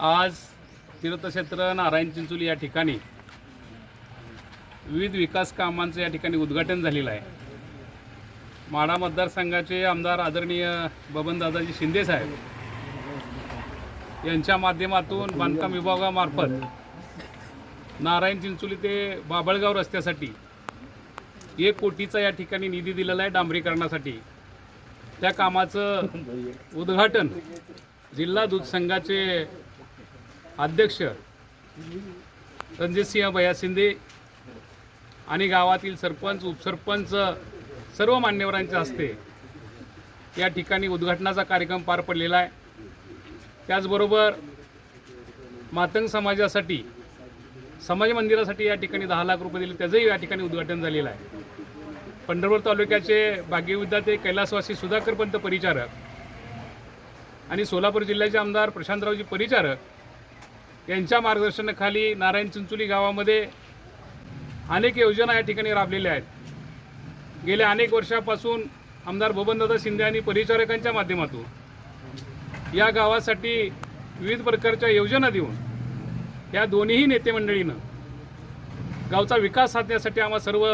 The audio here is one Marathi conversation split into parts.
आज तीर्थक्षेत्र नारायण चिंचोली या ठिकाणी विविध विकास कामांचं या ठिकाणी उद्घाटन झालेलं आहे. माढा मतदारसंघाचे आमदार आदरणीय बबनदादाजी शिंदे साहेब यांच्या माध्यमातून बांधकाम विभागामार्फत नारायण चिंचोली ते बाबळगाव रस्त्यासाठी एक कोटीचा या ठिकाणी निधी दिलेला आहे डांबरीकरणासाठी. त्या कामाचं उद्घाटन जिल्हा दूध संघाचे अध्यक्ष रणजितसिंह भैया शिंदे आणि गावातील सरपंच उपसरपंच सर्व मान्यवरांच्या हस्ते या ठिकाणी उद्घाटनाचा कार्यक्रम पार पडलेला आहे. त्याचबरोबर मातंग समाजासाठी समाज मंदिरासाठी या ठिकाणी दहा लाख रुपये दिले त्याचंही या ठिकाणी उद्घाटन झालेलं आहे. पंढरपूर तालुक्याचे भाग्यविद्याते कैलासवासी सुधाकर पंत परिचारक आणि सोलापूर जिल्ह्याचे आमदार प्रशांतरावजी परिचारक यांच्या मार्गदर्शनाखाली नारायण चिंचोली गावामध्ये अनेक योजना या ठिकाणी राबलेल्या आहेत. गेल्या अनेक वर्षापासून आमदार बबनदादा शिंदे आणि परिचारकांच्या माध्यमातून या गावासाठी विविध प्रकारच्या योजना देऊन या दोन्हीही नेते मंडळीनं गावचा विकास साधण्यासाठी आम्हा सर्व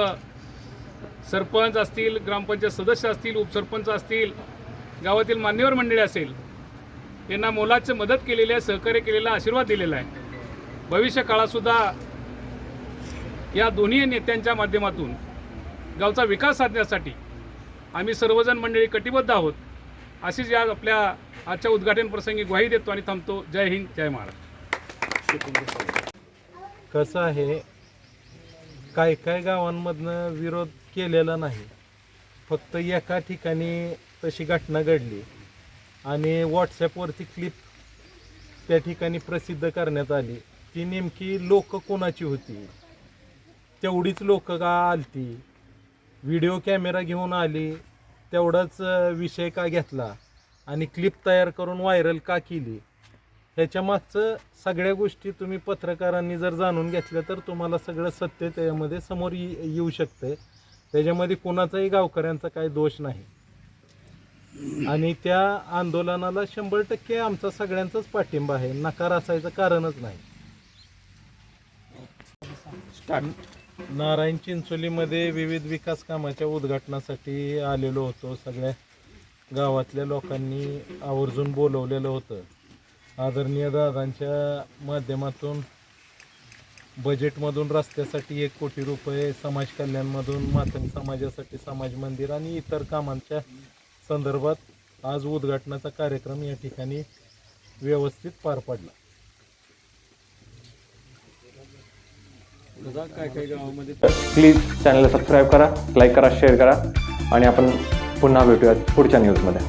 सरपंच असतील ग्रामपंचायत सदस्य असतील उपसरपंच असतील गावातील मान्यवर मंडळी असेल यांना मोलाचं मदत केलेली आहे सहकार्य केलेला आशीर्वाद दिलेला आहे. भविष्य काळातसुद्धा या दोन्ही नेत्यांच्या माध्यमातून गावचा विकास साधण्यासाठी आम्ही सर्वजण मंडळी कटिबद्ध आहोत. अशीच या आपल्या आजच्या उद्घाटन प्रसंगी ग्वाही देतो आणि थांबतो. जय हिंद जय महाराष्ट्र. कसं आहे काय काय गावांमधनं विरोध केलेला नाही. फक्त एका ठिकाणी तशी घटना घडली. आणि व्हॉट्सॲपवरती क्लिप त्या ठिकाणी प्रसिद्ध करण्यात आली. ती नेमकी लोक कोणाची होती? तेवढीच लोक का आलती? व्हिडिओ कॅमेरा घेऊन आली तेवढाच विषय का घेतला? आणि क्लिप तयार करून व्हायरल का केली? ह्याच्या मागचं सगळ्या गोष्टी तुम्ही पत्रकारांनी जर जाणून घेतल्या तर तुम्हाला सगळं सत्य त्यामध्ये समोर ये- येऊ शकतंय. त्याच्यामध्ये कोणाचाही गावकऱ्यांचा काही दोष नाही. आणि त्या आंदोलनाला शंभर टक्के आमचा सगळ्यांचाच पाठिंबा आहे. नकार असायचं कारणच नाही. नारायण चिंचोलीमध्ये विविध विकास कामाच्या उद्घाटनासाठी आलेलो होतो. सगळ्या गावातल्या लोकांनी आवर्जून बोलवलेलं होतं. आदरणीय दादांच्या माध्यमातून बजेटमधून रस्त्यासाठी एक कोटी रुपये समाज कल्याणमधून मातंग समाजासाठी समाज मंदिर आणि इतर कामांच्या संदर्भात आज उद्घाटनाचा कार्यक्रम या ठिकाणी व्यवस्थित पार पडला. काय प्लीज चॅनलला सबस्क्राईब करा लाईक करा शेअर करा आणि आपण पुन्हा भेटूयात पुढच्या न्यूजमध्ये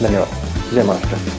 धन्यवाद. जय महाराष्ट्र.